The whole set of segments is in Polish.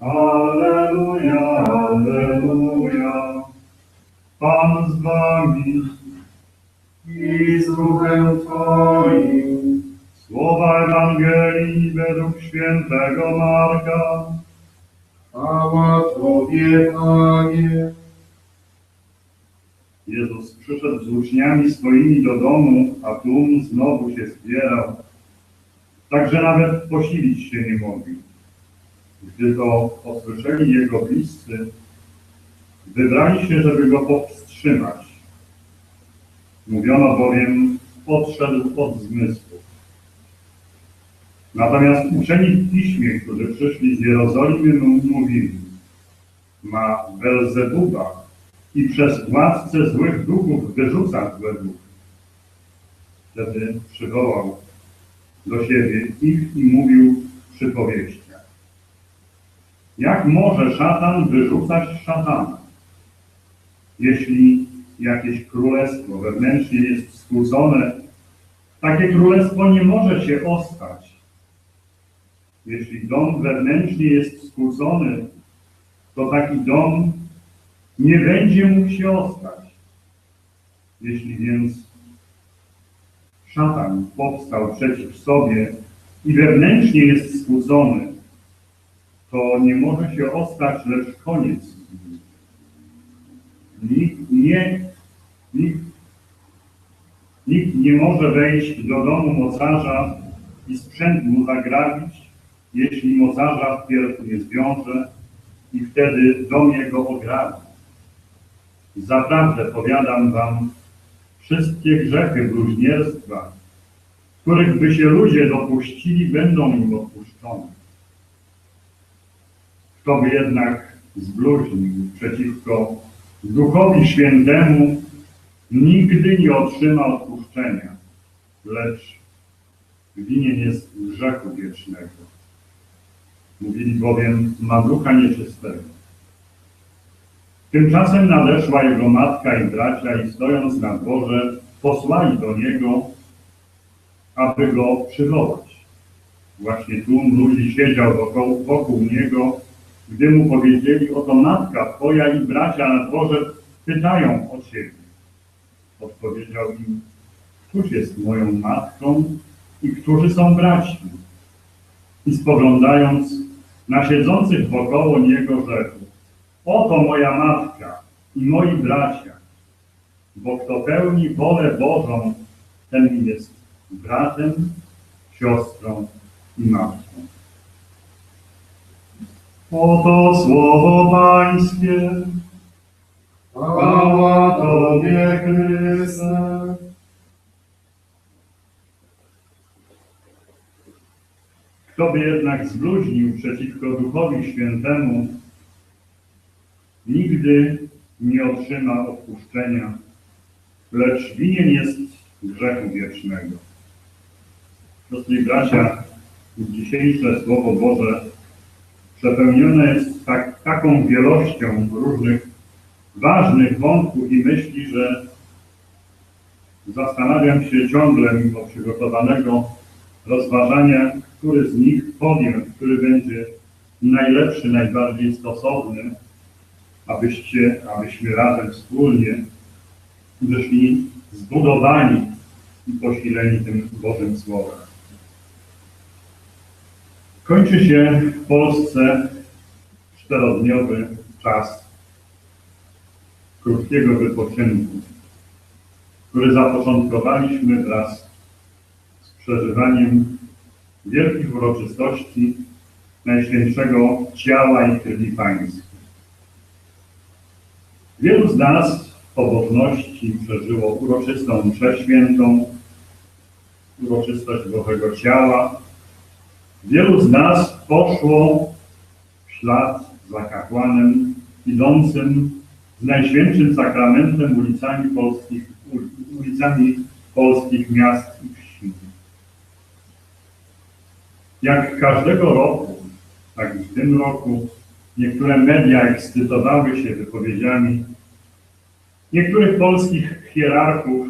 Alleluja, Alleluja. Pan z wami i z duchem Twoim. Słowa Ewangelii według świętego Marka. Chwała Tobie, Panie. Jezus przyszedł z uczniami swoimi do domu, a tłum znowu się zbierał. Także nawet posilić się nie mogli. Gdy to posłyszeli jego bliscy, wybrali się, żeby go powstrzymać. Mówiono bowiem, odszedł od zmysłu. Natomiast uczeni w piśmie, którzy przyszli z Jerozolimy, mówili, ma Belzebuba i przez władcę złych duchów wyrzuca złe duchy. Wtedy przywołał do siebie ich i mówił w przypowieściach. Jak może szatan wyrzucać szatana? Jeśli jakieś królestwo wewnętrznie jest skłócone, takie królestwo nie może się ostać. Jeśli dom wewnętrznie jest skłócony, to taki dom nie będzie mógł się ostać. Jeśli więc szatan powstał przeciw sobie i wewnętrznie jest skłócony, to nie może się ostać, lecz koniec. Nikt nie, nikt, nikt nie może wejść do domu mocarza i sprzęt mu zagrabić, jeśli mocarza wpierw nie zwiąże i wtedy dom jego ograbi. Zaprawdę powiadam wam, wszystkie grzechy bluźnierstwa, których by się ludzie dopuścili, będą im odpuszczone. Kto by jednak zbluźnił przeciwko Duchowi Świętemu, nigdy nie otrzyma odpuszczenia, lecz winien jest grzechu wiecznego. Mówili bowiem, ma ducha nieczystego. Tymczasem nadeszła jego matka i bracia i stojąc na dworze, posłali do niego, aby go przywołać. Właśnie tłum ludzi siedział wokół, wokół niego, gdy mu powiedzieli, oto matka twoja i bracia na dworze pytają o ciebie. Odpowiedział im, któż jest moją matką i którzy są braćmi? I spoglądając na siedzących wokoło niego rzekł, Oto moja matka i moi bracia, bo kto pełni wolę Bożą, ten jest bratem, siostrą i matką. Oto słowo Pańskie. Chwała Tobie, Chryste. Kto by jednak zbluźnił przeciwko Duchowi Świętemu, nigdy nie otrzyma odpuszczenia, lecz winien jest grzechu wiecznego. Siostry i bracia, dzisiejsze Słowo Boże przepełnione jest tak, taką wielością różnych ważnych wątków i myśli, że zastanawiam się ciągle mimo przygotowanego rozważania, który z nich powiem, który będzie najlepszy, najbardziej stosowny, abyście, abyśmy razem wspólnie wyszli zbudowani i posileni tym Bożym Słowem. Kończy się w Polsce czterodniowy czas krótkiego wypoczynku, który zapoczątkowaliśmy wraz z przeżywaniem wielkich uroczystości Najświętszego Ciała i Krwi Pańskiej. Wielu z nas w pobożności przeżyło uroczystą mszę świętą, uroczystość Bożego Ciała. Wielu z nas poszło w ślad za kapłanem idącym z Najświętszym Sakramentem ulicami polskich, ulicami polskich miast i wsi. Jak każdego roku, tak i w tym roku, niektóre media ekscytowały się wypowiedziami niektórych polskich hierarchów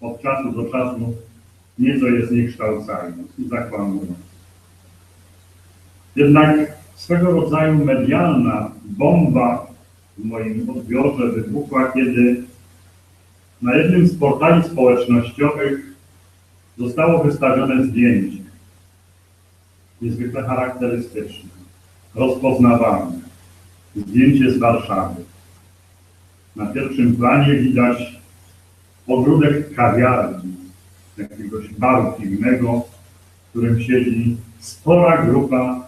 od czasu do czasu nieco je zniekształcają i zakłamują. Jednak swego rodzaju medialna bomba w moim odbiorze wybuchła, kiedy na jednym z portali społecznościowych zostało wystawione zdjęcie. Niezwykle charakterystyczne, rozpoznawalne. Zdjęcie z Warszawy. Na pierwszym planie widać ogródek kawiarni, jakiegoś baru piwnego, w którym siedzi spora grupa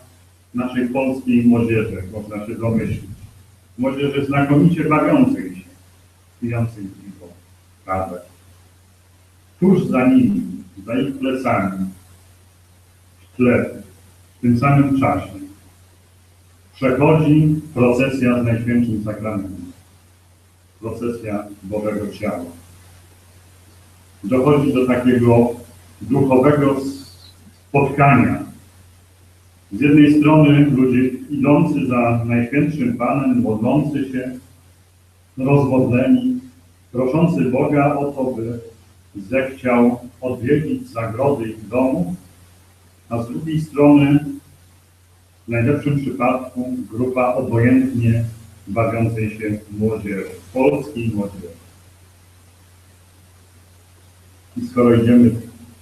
naszej polskiej młodzieży, można się domyślić. Młodzieży znakomicie bawiącej się, pijącej piwo, kawę. Tuż za nimi, za ich plecami, w tle, w tym samym czasie, przechodzi procesja z Najświętszym Sakramentem. Procesja Bożego Ciała. Dochodzi do takiego duchowego spotkania. Z jednej strony ludzie idący za Najświętszym Panem, modlący się, rozwodleni, proszący Boga o to, by zechciał odwiedzić zagrody ich domów, a z drugiej strony w najlepszym przypadku grupa obojętnie bawiącej się młodzieży, polskiej młodzieży. I skoro idziemy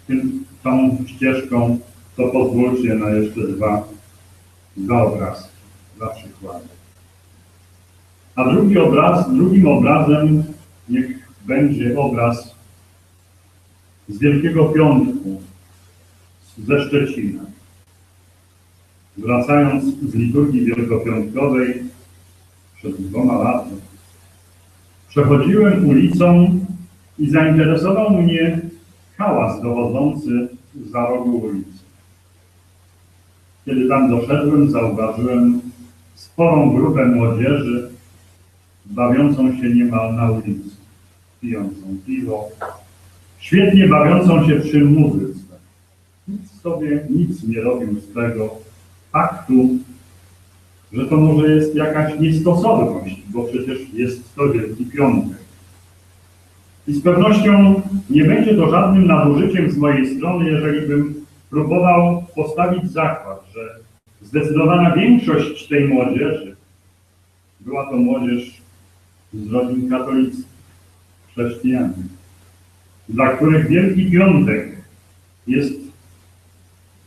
tym, tą ścieżką, to pozwólcie na jeszcze dwa, dwa obrazki, dwa przykłady. A drugi obraz, drugim obrazem niech będzie obraz z Wielkiego Piątku, ze Szczecina. Wracając z liturgii wielkopiątkowej przed dwoma laty, przechodziłem ulicą i zainteresował mnie hałas dochodzący za rogu ulicy. Kiedy tam doszedłem, zauważyłem sporą grupę młodzieży bawiącą się niemal na ulicy, pijącą piwo, świetnie bawiącą się przy muzyce. Nic sobie nic nie robił z tego faktu, że to może jest jakaś niestosowność, bo przecież jest to Wielki Piątek. I z pewnością nie będzie to żadnym nadużyciem z mojej strony, jeżeli bym próbował postawić zakład, że zdecydowana większość tej młodzieży była to młodzież z rodzin katolickich, chrześcijan, dla których Wielki Piątek jest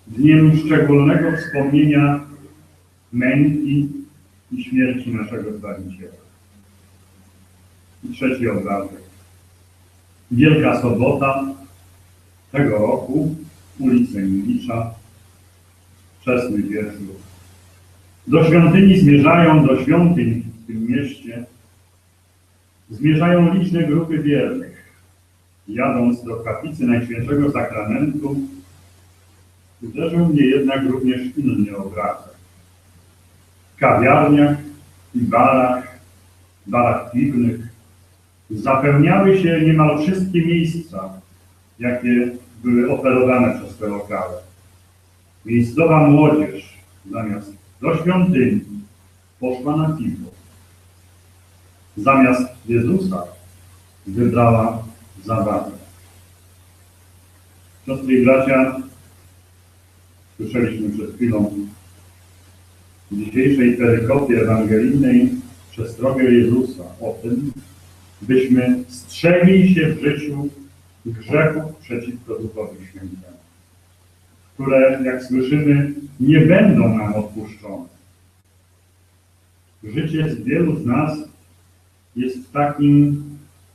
dniem szczególnego wspomnienia męki i śmierci naszego Zbawiciela. I trzeci obrazek. Wielka Sobota tego roku, ulica Milicza, wczesny wieczór. Do świątyni zmierzają, do świątyń w tym mieście, zmierzają liczne grupy wiernych. Jadąc do kaplicy Najświętszego Sakramentu, uderzył mnie jednak również inny obrazek. W kawiarniach i barach, barach piwnych zapełniały się niemal wszystkie miejsca, jakie były oferowane przez te lokale. Miejscowa młodzież zamiast do świątyni poszła na piwo. Zamiast Jezusa wybrała zabawę. Siostry i bracia, słyszeliśmy przed chwilą w dzisiejszej perykopie ewangelijnej przestrogę Jezusa o tym, byśmy strzegli się w życiu grzechów przeciwko Duchowi Świętemu, które, jak słyszymy, nie będą nam odpuszczone. Życie z wielu z nas jest takim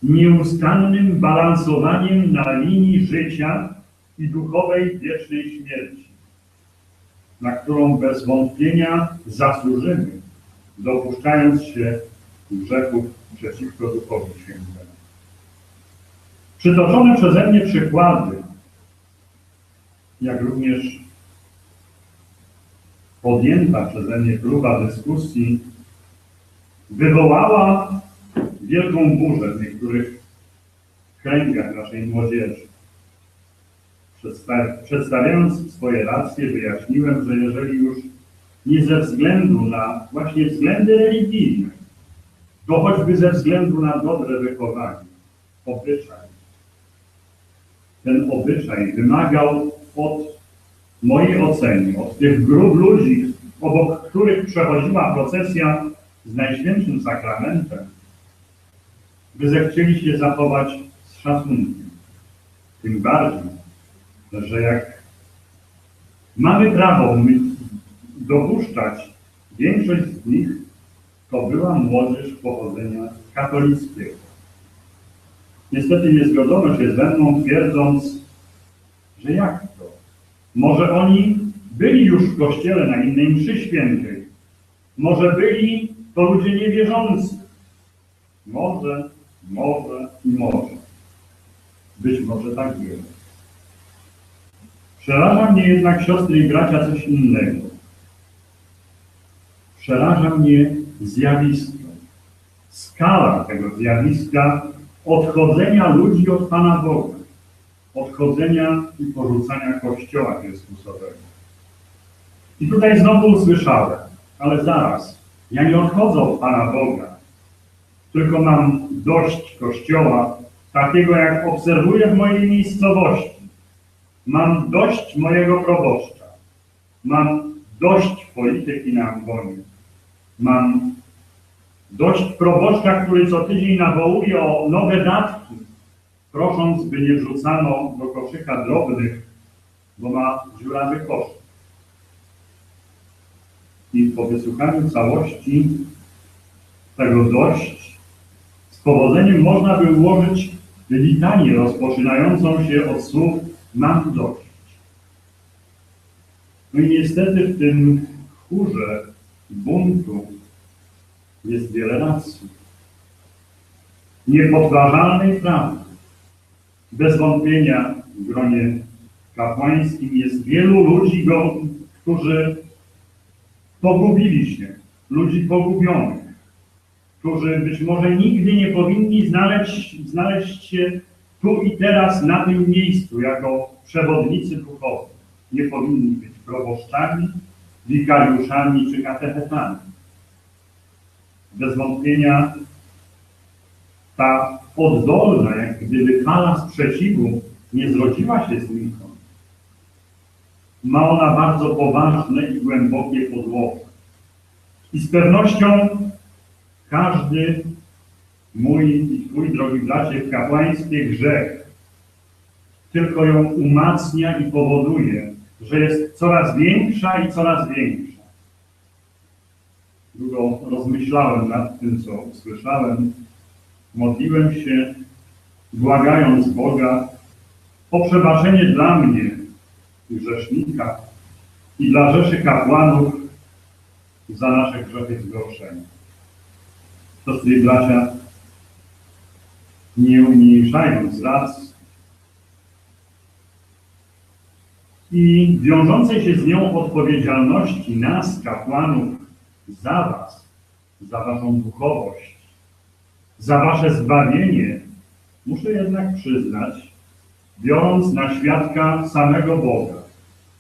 nieustannym balansowaniem na linii życia i duchowej wiecznej śmierci, na którą bez wątpienia zasłużymy, dopuszczając się grzechów przeciwko Duchowi Świętemu. Przytoczone przeze mnie przykłady, jak również podjęta przeze mnie próba dyskusji, wywołała wielką burzę w niektórych kręgach naszej młodzieży. Przedsta- Przedstawiając swoje racje, wyjaśniłem, że jeżeli już nie ze względu na właśnie względy religijne, to choćby ze względu na dobre wychowanie, obyczaj, ten obyczaj wymagał od mojej oceny, od tych grup ludzi, obok których przechodziła procesja z Najświętszym Sakramentem, by zechcieli się zachować z szacunkiem. Tym bardziej, że jak mamy prawo dopuszczać większość z nich, to była młodzież pochodzenia katolickiego. Niestety nie zgodzono się ze mną, twierdząc, że jak to? Może oni byli już w kościele na innej mszy świętej. Może byli to ludzie niewierzący. Może, może i może. Być może tak było. Przeraża mnie jednak, siostry i bracia, coś innego. Przeraża mnie zjawisko. Skala tego zjawiska odchodzenia ludzi od Pana Boga. Odchodzenia i porzucania Kościoła Chrystusowego. I tutaj znowu usłyszałem, ale zaraz, ja nie odchodzę od Pana Boga, tylko mam dość Kościoła, takiego jak obserwuję w mojej miejscowości. Mam dość mojego proboszcza. Mam dość polityki na ambonie. Mam dość proboszcza, który co tydzień nawołuje o nowe datki, prosząc, by nie wrzucano do koszyka drobnych, bo ma dziurawy koszyk. I po wysłuchaniu całości tego dość, z powodzeniem można by ułożyć litanię rozpoczynającą się od słów mam dość. No i niestety w tym chórze buntu jest wiele racji. Niepodważalnej prawdy. Bez wątpienia w gronie kapłańskim jest wielu ludzi, którzy pogubili się, ludzi pogubionych, którzy być może nigdy nie powinni znaleźć, znaleźć się tu i teraz na tym miejscu jako przewodnicy duchowi. Nie powinni być proboszczami, wikariuszami czy katechetami. Bez wątpienia ta oddolna, jak gdyby fala sprzeciwu nie zrodziła się znikąd. Ma ona bardzo poważne i głębokie podłoże. I z pewnością każdy mój i Twój, drogi bracie, kapłański grzech tylko ją umacnia i powoduje, że jest coraz większa i coraz większa. Długo rozmyślałem nad tym, co usłyszałem. Modliłem się, błagając Boga o przebaczenie dla mnie, grzesznika, i dla rzeszy kapłanów za nasze grzechy zgorszenia. Siostry i bracia, nie umniejszając racji i wiążącej się z nią odpowiedzialności nas, kapłanów, za was, za waszą duchowość, za wasze zbawienie, muszę jednak przyznać, biorąc na świadka samego Boga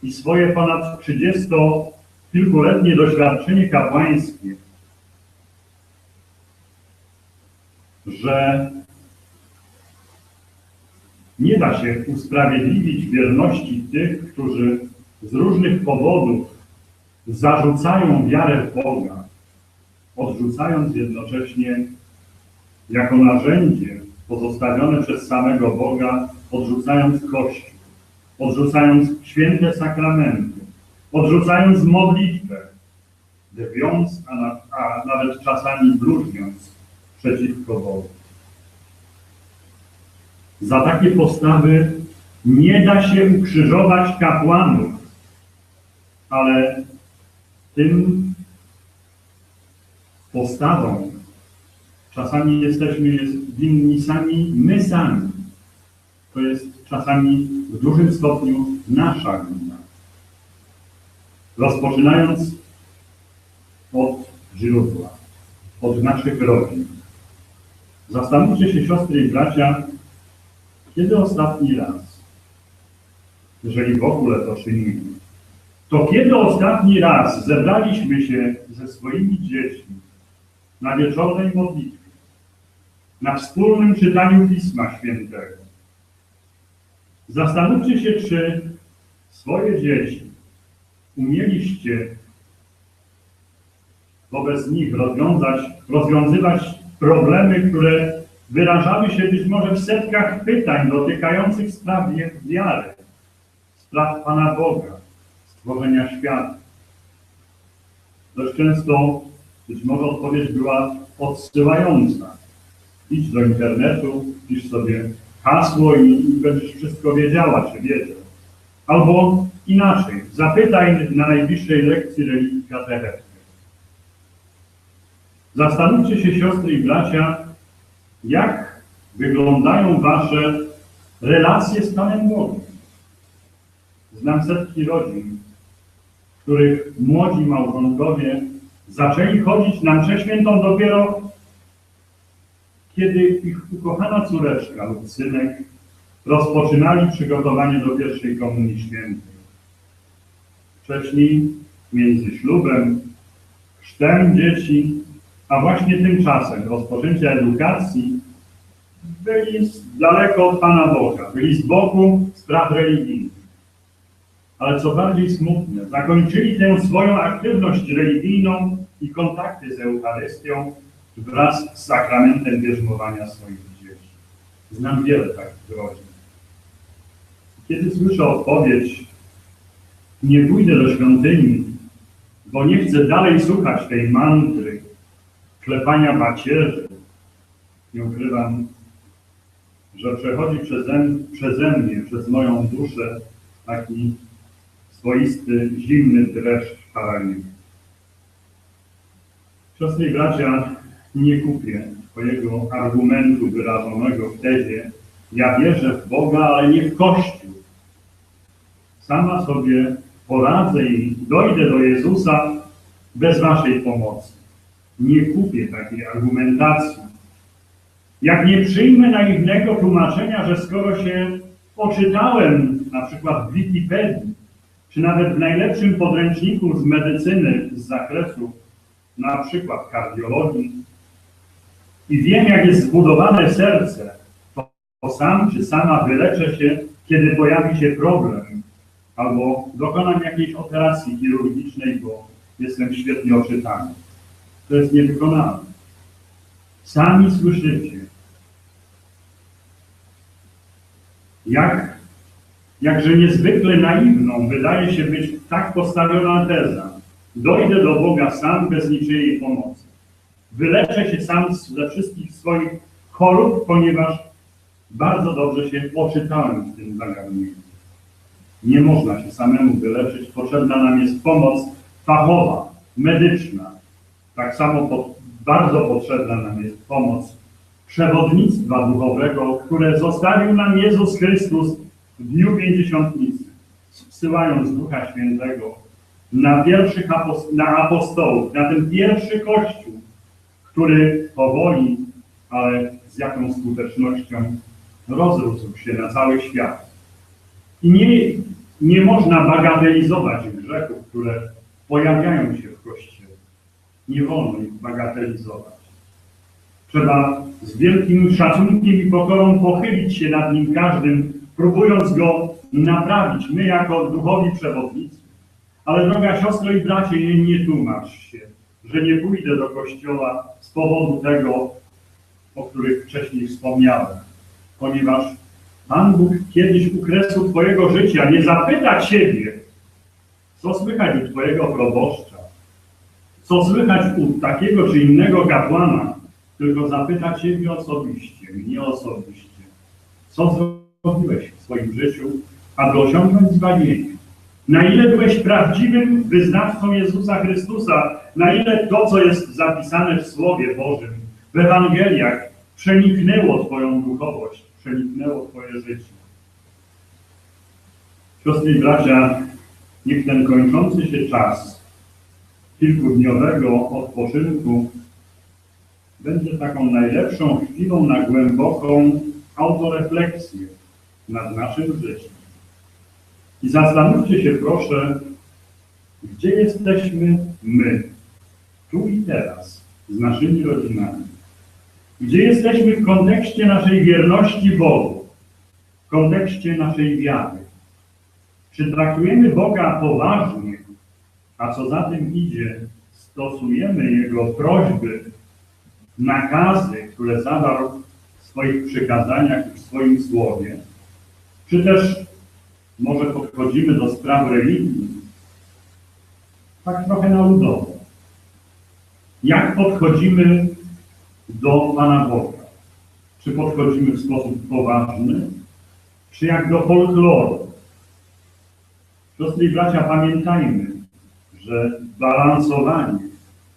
i swoje ponad trzydziestokilkuletnie doświadczenie kapłańskie, że nie da się usprawiedliwić wierności tych, którzy z różnych powodów zarzucają wiarę w Boga, odrzucając jednocześnie jako narzędzie pozostawione przez samego Boga, odrzucając Kościół, odrzucając święte sakramenty, odrzucając modlitwę, drwiąc, a, na, a nawet czasami bluźniąc przeciwko Bogu. Za takie postawy nie da się ukrzyżować kapłanów, ale tym postawom czasami jesteśmy winni sami my sami. To jest czasami w dużym stopniu nasza wina. Rozpoczynając od źródła, od naszych rodzin. Zastanówcie się, siostry i bracia, kiedy ostatni raz, jeżeli w ogóle to czynimy, to kiedy ostatni raz zebraliśmy się ze swoimi dziećmi na wieczornej modlitwie, na wspólnym czytaniu Pisma Świętego? Zastanówcie się, czy swoje dzieci umieliście wobec nich rozwiązać, rozwiązywać problemy, które wyrażały się być może w setkach pytań dotykających spraw wiary, spraw Pana Boga, stworzenia świata. Dość często być może odpowiedź była odsyłająca. Idź do internetu, pisz sobie hasło i, i będziesz wszystko wiedziała, czy wiedział. Albo inaczej, zapytaj na najbliższej lekcji religii katechetkę. Zastanówcie się, siostry i bracia, jak wyglądają wasze relacje z Panem Bogiem. Znam setki rodzin, których młodzi małżonkowie zaczęli chodzić na mszę świętą dopiero kiedy ich ukochana córeczka lub synek rozpoczynali przygotowanie do pierwszej komunii świętej. Wcześniej między ślubem, chrztem dzieci, a właśnie tymczasem rozpoczęcia edukacji byli daleko od Pana Boga, byli z boku spraw religijnych. Ale co bardziej smutne, zakończyli tę swoją aktywność religijną i kontakty z Eucharystią wraz z sakramentem bierzmowania swoich dzieci. Znam wiele takich rodzin. Kiedy słyszę odpowiedź, nie pójdę do świątyni, bo nie chcę dalej słuchać tej mantry, klepania macierzy, nie ukrywam, że przechodzi przeze, przeze mnie, przez moją duszę taki swoisty, zimny dreszcz paraliżu. Siostry bracia, nie kupię Twojego argumentu wyrażonego w tezie ja wierzę w Boga, ale nie w Kościół. Sama sobie poradzę i dojdę do Jezusa bez Waszej pomocy. Nie kupię takiej argumentacji. Jak nie przyjmę naiwnego tłumaczenia, że skoro się poczytałem na przykład w Wikipedii, czy nawet w najlepszym podręczniku z medycyny z zakresu na przykład kardiologii i wiem, jak jest zbudowane serce, to, sam czy sama wyleczę się, kiedy pojawi się problem, albo dokonam jakiejś operacji chirurgicznej, bo jestem świetnie oczytany. To jest niewykonalne. Sami słyszycie, jak, jakże niezwykle naiwną wydaje się być tak postawiona teza. Dojdę do Boga sam bez niczyjej pomocy. Wyleczę się sam ze wszystkich swoich chorób, ponieważ bardzo dobrze się poczytałem w tym zagadnieniu. Nie można się samemu wyleczyć. Potrzebna nam jest pomoc fachowa, medyczna. Tak samo po, bardzo potrzebna nam jest pomoc przewodnictwa duchowego, które zostawił nam Jezus Chrystus w dniu pięćdziesiątnicy, zsyłając Ducha Świętego na pierwszych apos- na apostołów, na ten pierwszy Kościół, który powoli, ale z jaką skutecznością rozrósł się na cały świat. I nie, nie można bagatelizować grzechów, które pojawiają się w Kościele. Nie wolno ich bagatelizować. Trzeba z wielkim szacunkiem i pokorą pochylić się nad nim każdym, próbując go naprawić, my jako duchowi przewodnicy. Ale droga siostro i bracie, nie, tłumacz się, że nie pójdę do kościoła z powodu tego, o których wcześniej wspomniałem. Ponieważ Pan Bóg kiedyś u kresu Twojego życia nie zapyta Ciebie, co słychać u Twojego proboszcza, co słychać u takiego czy innego kapłana, tylko zapyta Ciebie osobiście, mnie osobiście, co zrobiłeś w swoim życiu, aby osiągnąć zbawienie. Na ile byłeś prawdziwym wyznawcą Jezusa Chrystusa, na ile to, co jest zapisane w Słowie Bożym, w Ewangeliach, przeniknęło Twoją duchowość, przeniknęło Twoje życie. Siostry i bracia, niech ten kończący się czas kilkudniowego odpoczynku będzie taką najlepszą chwilą na głęboką autorefleksję nad naszym życiem. I zastanówcie się proszę, gdzie jesteśmy my, tu i teraz, z naszymi rodzinami. Gdzie jesteśmy w kontekście naszej wierności Bogu, w kontekście naszej wiary. Czy traktujemy Boga poważnie, a co za tym idzie, stosujemy Jego prośby, nakazy, które zawarł w swoich przykazaniach i w swoim słowie, czy też może podchodzimy do spraw religii tak trochę na ludowo. Jak podchodzimy do Pana Boga? Czy podchodzimy w sposób poważny, czy jak do folkloru? Siostry i bracia, pamiętajmy, że balansowanie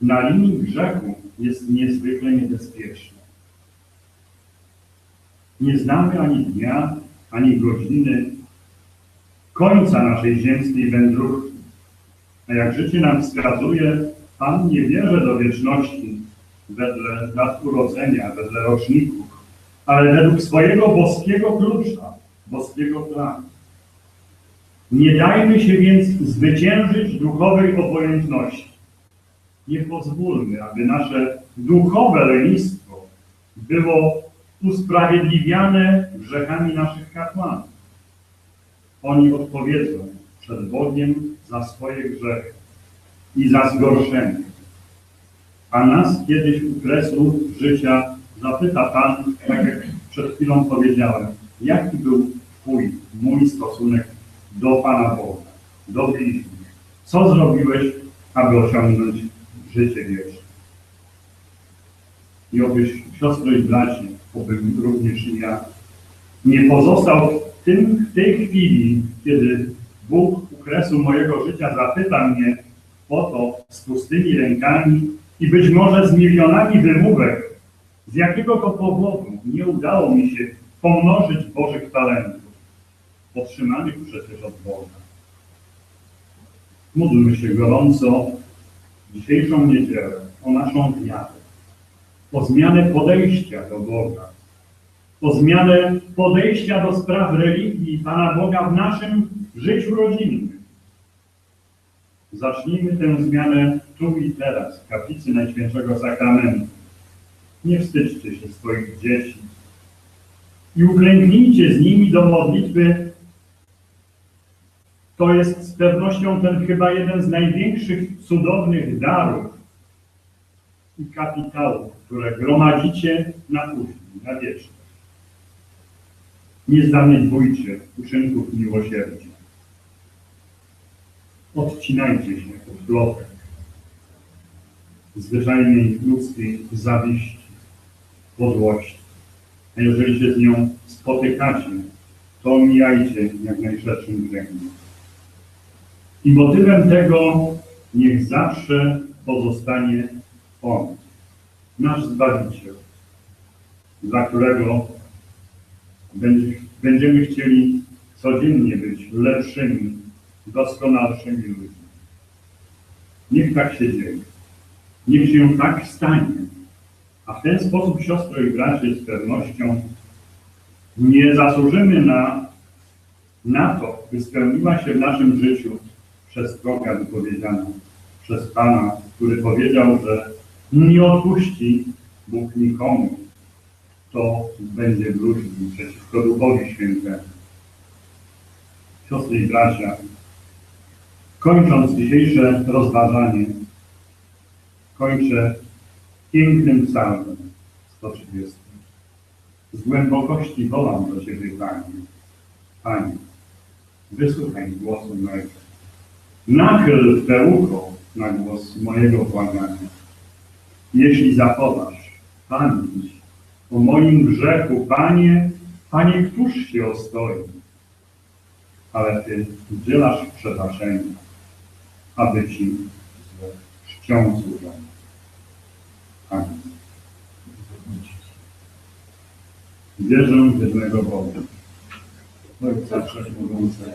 na linii grzechu jest niezwykle niebezpieczne. Nie znamy ani dnia, ani godziny końca naszej ziemskiej wędrówki. A jak życie nam wskazuje, Pan nie bierze do wieczności wedle lat urodzenia, wedle roczników, ale według swojego boskiego klucza, boskiego planu. Nie dajmy się więc zwyciężyć duchowej obojętności. Nie pozwólmy, aby nasze duchowe lenistwo było usprawiedliwiane grzechami naszych kapłanów. Oni odpowiedzą przed Bogiem za swoje grzechy i za zgorszenie. A nas kiedyś u kresu życia zapyta Pan, tak jak przed chwilą powiedziałem, jaki był Twój, mój stosunek do Pana Boga, do bliźnich. Co zrobiłeś, aby osiągnąć życie wieczne? I obyś siostro i braci, obym również i ja, nie pozostał w, tym, w tej chwili, kiedy Bóg u kresu mojego życia zapyta mnie o to z pustymi rękami i być może z milionami wymówek, z jakiego to powodu nie udało mi się pomnożyć Bożych talentów, otrzymanych przecież od Boga. Módlmy się gorąco dzisiejszą niedzielę o naszą wiarę, o zmianę podejścia do Boga, o zmianę podejścia do spraw religii Pana Boga w naszym życiu rodzinnym. Zacznijmy tę zmianę tu i teraz, w kaplicy Najświętszego Sakramentu. Nie wstydźcie się swoich dzieci i uklęknijcie z nimi do modlitwy. To jest z pewnością ten chyba jeden z największych cudownych darów i kapitałów, które gromadzicie na później, na wieczność. Nie zaniedbujcie uczynków miłosierdzia. Odcinajcie się od plotek, zwyczajnej ludzkiej zawiści, podłości. A jeżeli się z nią spotykacie, to omijajcie jak najszerszym grzechem. I motywem tego niech zawsze pozostanie On, nasz Zbawiciel, dla którego będzie- będziemy chcieli codziennie być lepszymi, doskonalszymi ludźmi. Niech tak się dzieje. Niech się tak stanie. A w ten sposób, siostro i bracie, z pewnością nie zasłużymy na, na to, by spełniła się w naszym życiu przestroga wypowiedziana przez Pana, który powiedział, że nie odpuści Bóg nikomu, kto będzie bluźnił przeciwko Duchowi Świętemu. Siostry i bracia, kończąc dzisiejsze rozważanie, kończę pięknym psalmem 130. Z głębokości wołam do Ciebie, Panie. Panie, wysłuchaj głosu mojego. Nachyl Twe ucho na głos mojego błagania. Jeśli zachowasz pamięć o moim grzechu, Panie, Panie, któż się ostoi? Ale Ty udzielasz przebaczenia, aby Ci z czcią służą. Amen. Wierzę w jednego Boga, Ojca Wszechmogącego,